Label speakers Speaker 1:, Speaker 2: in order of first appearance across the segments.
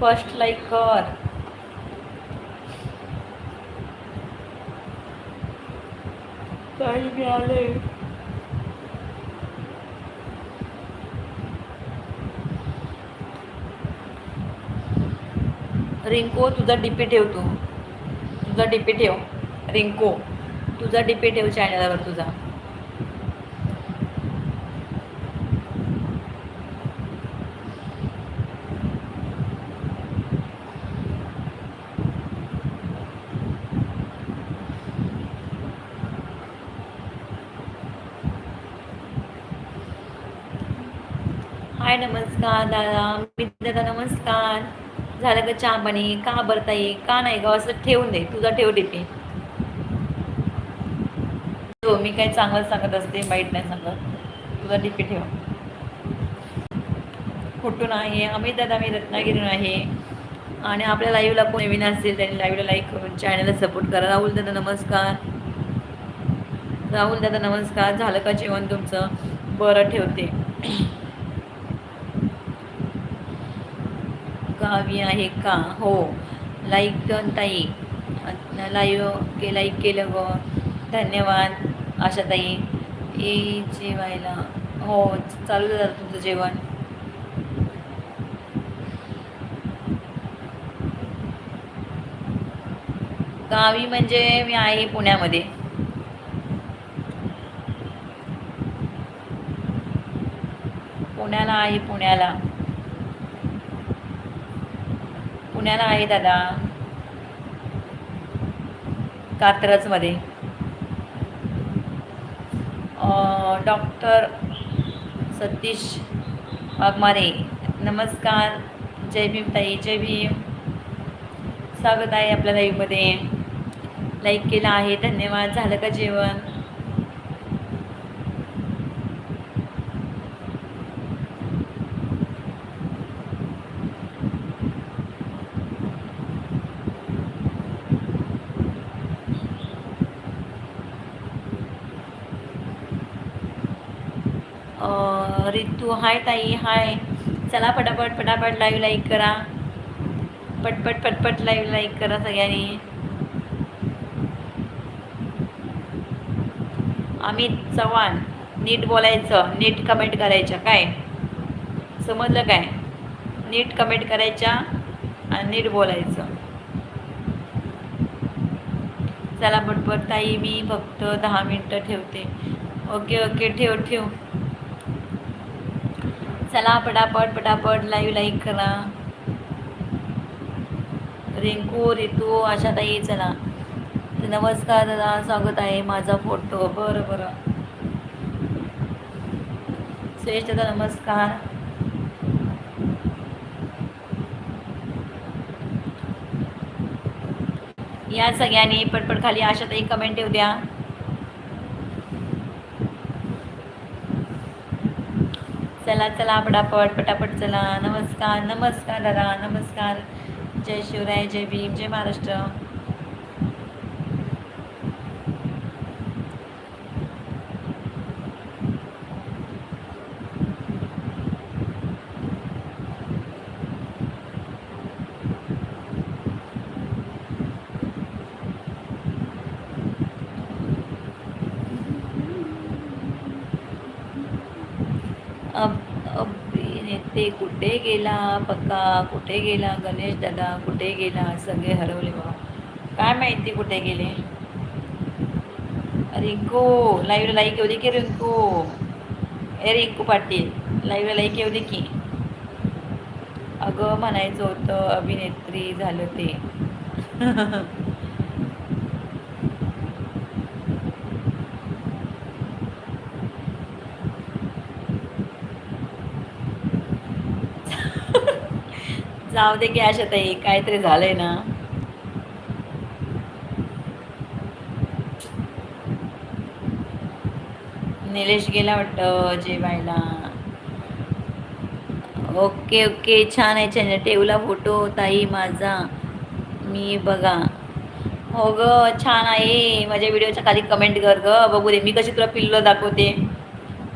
Speaker 1: First like कर. काही मिळाले रिंको तुझा डीपी ठेव तू. तुझा डीपी ठेव. रिंको तुझा डीपी ठेव चॅनलवर तुझा. हाय नमस्कार दादा. मी दादा नमस्कार. झालं का चहा पाणी? का बरताई का नाही गं? असं ठेवून दे. तुझा ठेव डीपी. हो मी काही चांगलं सांगत असते वाईट नाही सांगत. तुझा डीपी ठेव. कुठून आहे? अमित दादा मी रत्नागिरीहून आहे. आणि आपल्या लाईव्हला कोण नवीन असेल त्यांनी लाईव्हला लाईक करून चॅनलला सपोर्ट करा. राहुल दादा नमस्कार. राहुल दादा नमस्कार. झालं का जेवण तुमचं? बरं ठेवते. गावी आहे का? हो. लाईक दोन ताई लाईव के लाईक केलं ग. धन्यवाद आशाताई. ए जेवायला. हो चालू झालं तुमचं जेवण. गावी म्हणजे मी आहे पुण्यामध्ये. पुण्याला आहे पुण्याला. पुण्याला आहे दादा. कात्रजमध्ये. डॉक्टर सतीश वाघमारे नमस्कार. जय भीम ताई जय भीम. स्वागत आहे आपल्या लाईव्हमध्ये लाईक केलं आहे धन्यवाद. झालं का जेवण? रितू हाय ताई हाय. चला पटापट पटापट लाईव्ह लाईक करा. पटपट पटपट लाईव्ह लाईक करा सगळ्यांनी. अमित चव्हाण नीट बोलायचं नीट कमेंट करायच्या काय? समजलं काय? नीट कमेंट करायच्या आणि नीट बोलायचं. चला पटपट ताई मी फक्त दहा मिनटं ठेवते. ओके ओके ठेव ठेव. चला पटापट पटापट लाईव्ह लाईक करा. रिंकू रितू आशाताई चला. नमस्कार दादा स्वागत आहे माझा फोटो बरं बरं. श्रेष्ठ दादा नमस्कार. या सगळ्यांनी पटपट खाली आशाताई कमेंट येऊ द्या. चला चला पटापट पटापट चला. नमस्कार नमस्कार दादा नमस्कार. जय शिवराय जय भीम जय महाराष्ट्र. ते कुठे गेला पक्का? कुठे गेला गणेश दादा? कुठे गेला? सगळे हरवले बा काय माहिती कुठे गेले? रिंकू लाईव्ह लाईक येऊ दे की रिंकू? ए रिंकू पाटील लाईव्ह लाईक येऊ दे की. अगं म्हणायचं होतं अभिनेत्री झालं ते. जाऊ दे की अशा ताई काहीतरी झालंय ना. निलेश गेला वाटतं जेवायला. ओके ओके छान आहे छान टेवला ठेवला फोटो ताई माझा. मी बघा. हो ग छान आहे. माझ्या व्हिडिओच्या खाली कमेंट कर ग. बघू दे मी कशी तुला पिल्लो दाखवते.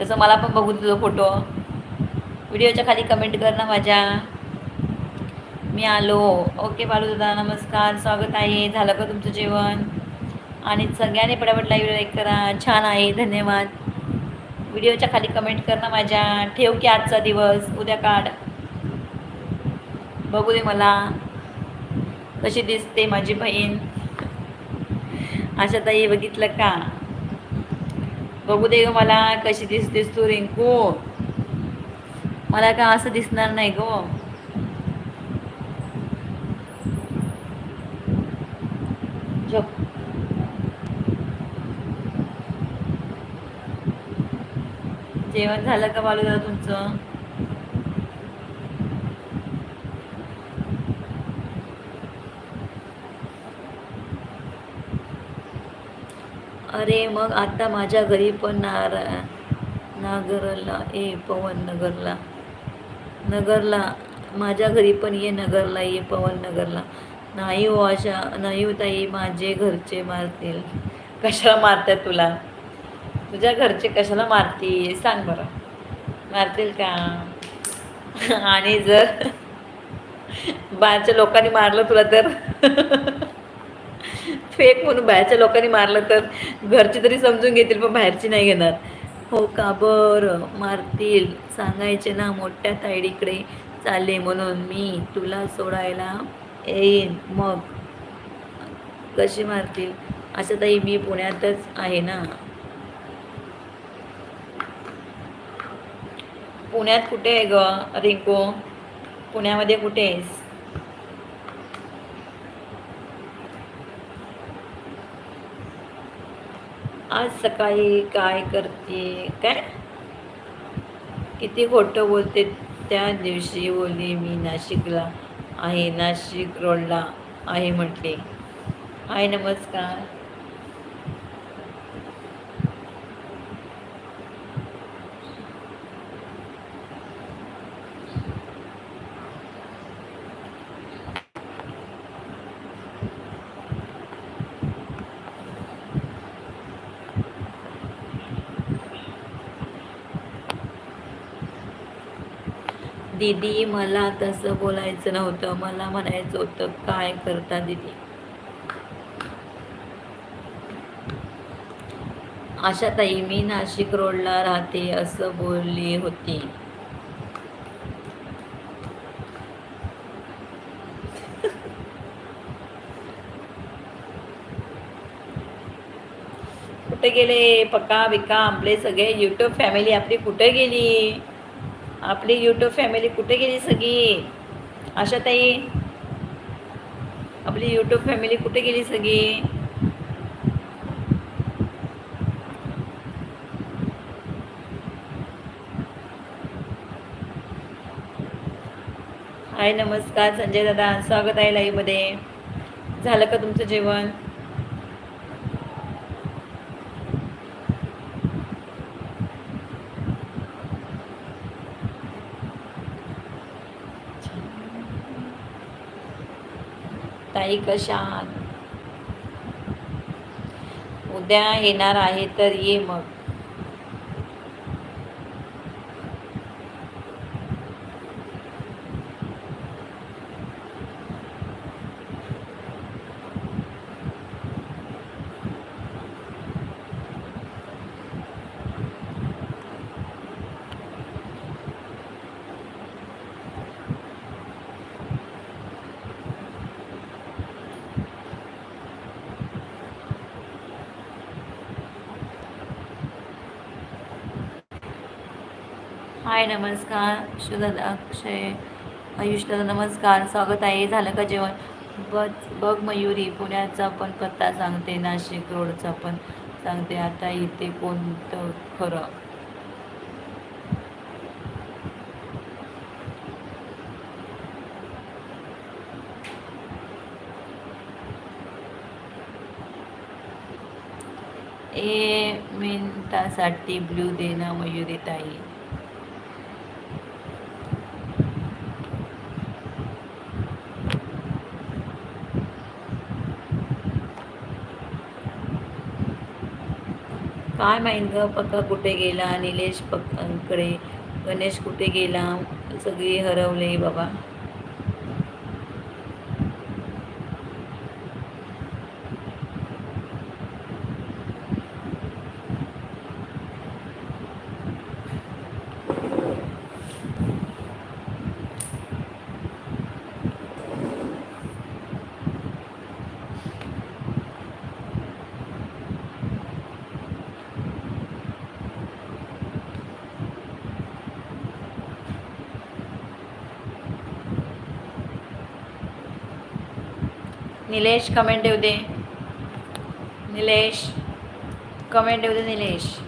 Speaker 1: तसं मला पण बघू तुझा फोटो व्हिडिओच्या खाली कमेंट कर ना माझ्या. मी आलो. ओके बालू दादा नमस्कार. स्वागत आहे. झालं का तुमचं जेवण? आणि सगळ्यांनी पटापट लाईव्ह लाईक करा. छान आहे. धन्यवाद. व्हिडिओच्या खाली कमेंट कर ना माझ्या. ठेव की आजचा दिवस? उद्या काढ. बघू दे मला. कशी दिसते माझी बहीण? ताई बघितलं का? बघू दे ग मला. कशी दिसतेस तू रिंकू? मला का असं दिसणार नाही गो? झोप जेवण झालं का बालू तुमचं? अरे मग आता माझ्या घरी पण नार नागरला ए पवन नगरला. नगरला माझ्या घरी पण ये नगरला ये पवन नगरला. नाही हो अशा नाही हो ताई माझे घरचे मारतील. कशाला मारतात तुला? तुझ्या घरचे कशाला मारतील? सांग बरं. मारतील का? आणि जर बाहेरच्या लोकांनी मारलं तुला तर? फेक म्हणून बाहेरच्या लोकांनी मारलं तर? घरची तरी समजून घेतील पण बाहेरची नाही घेणार. हो का? बरं. मारतील. सांगायचे ना मोठ्या ताईडीकडे. चालले म्हणून मी तुला सोडायला येईन मग? कशी मारतील? असं ताई मी पुण्यातच आहे ना? पुण्यात कुठे आहे ग रिंको? पुण्यामध्ये कुठे आहेस? आज सकाळी काय करते? काय? किती खोटं बोलते त्या दिवशी बोलली मी नाशिकला. आहे नाशिक रोडला आहे म्हटले. हाय नमस्कार. दीदी मला तसं बोलायचं नव्हतं. मला म्हणायचं होतं काय करता दीदी? ताई मी नाशिक रोडला राहते असं बोलली होती. कुठे गेले? पक्का बिका आपले सगळे युट्यूब फॅमिली आपली कुठे गेली? आपली यूट्यूब फॅमिली कुठे गेली सगळी? अशा ताई आपली यूट्यूब फॅमिली कुठे गेली सगळी? हाय नमस्कार संजय दादा स्वागत आहे लाईव्हमध्ये झालं का तुमचं जेवण? नाही कशा आहात उद्या येणार आहे तर ये मग. हाय नमस्कार. शुद्ध अक्षय आयुष नमस्कार. स्वागत आहे. झालं का जेवण? बघ बघ मयुरी पुण्याचा पण पत्ता सांगते नाशिक रोडचा पण सांगते. आता इथे कोणतं खरं? ए मिनटासाठी ब्ल्यू देना मयुरी ताई. काय माहीत ग पक्का कुठे गेला निलेश पक्कांकडे गणेश कुठे गेला सगळी हरवले बाबा. निलेश कमेंट येऊ दे. निलेश कमेंट येऊ दे निलेश.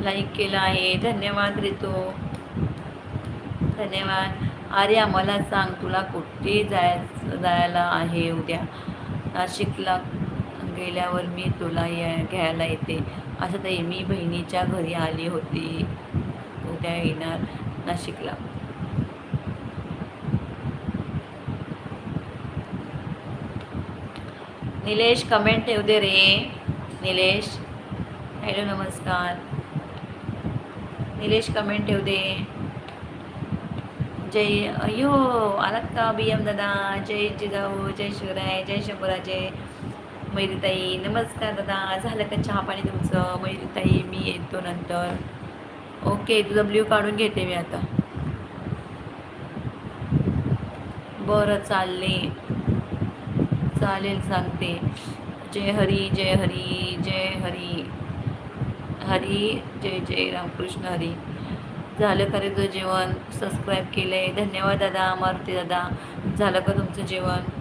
Speaker 1: लाईक केलं आहे. धन्यवाद रितू. धन्यवाद. अरे आम्हाला सांग तुला कुठे जायचं जायला आहे उद्या? नाशिकला. गेल्यावर मी तुला या घ्यायला येते. असं ताई मी बहिणीच्या घरी आली होती. उद्या येणार नाशिकला. निलेश कमेंट ठेव दे रे. निलेश. हॅलो नमस्कार. निलेश कमेंट ठेव दे. जय अयो आलात का बी एम दादा? जय जिजाऊ जय शिवराय जय शंभराजय मैरीताई नमस्कार दादा. झालं का चहा पाणी तुमचं? मैरीताई मी येतो नंतर. ओके तुझं ब्ल्यू काढून घेते मी आता. बरं चालले. चालेल सांगते. जय हरी जय हरी जय हरी. हरी जय जय रामकृष्ण हरी. झालं का रे तुझं जेवण? सबस्क्राईब केलं आहे धन्यवाद दादा मारुती दादा. झालं का तुमचं जेवण?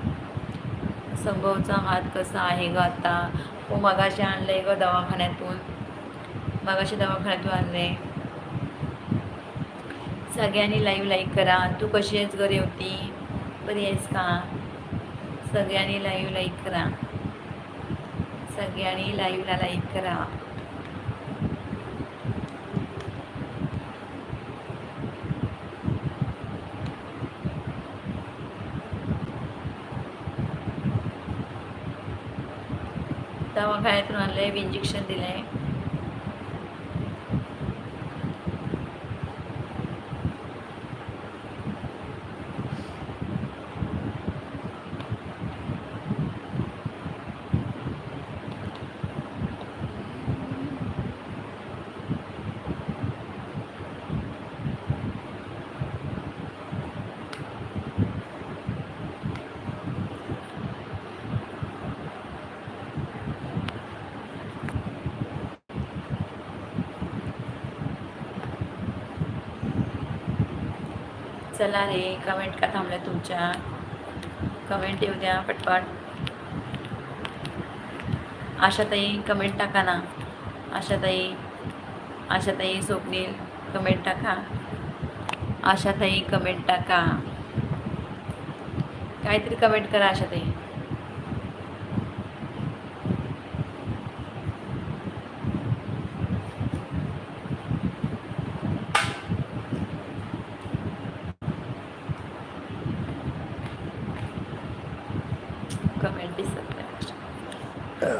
Speaker 1: संभवचा हात कसा आहे ग आता हो मगाशी आणलं आहे ग दवाखान्यातून. मगाशी दवाखान्यातून आणलं आहे सगळ्यांनी लाईव्ह लाईक करा. तू कशी आहेस घरी होती? बरी आहेस का? सगळ्यांनी लाईव्ह लाईक करा. सगळ्यांनी लाईव्हला लाईक करा. दवाखान्यातून आणलं आहे इंजेक्शन दिलं आहे चला रे कमेंट का थांबल्या तुमच्या? कमेंट येऊ द्या पटपट. आशाताई कमेंट टाका ना. आशाताई आशाताई स्वप्नील कमेंट टाका. आशाताई कमेंट टाका. काहीतरी कमेंट करा आशाताई. कमेंट दिसत नाही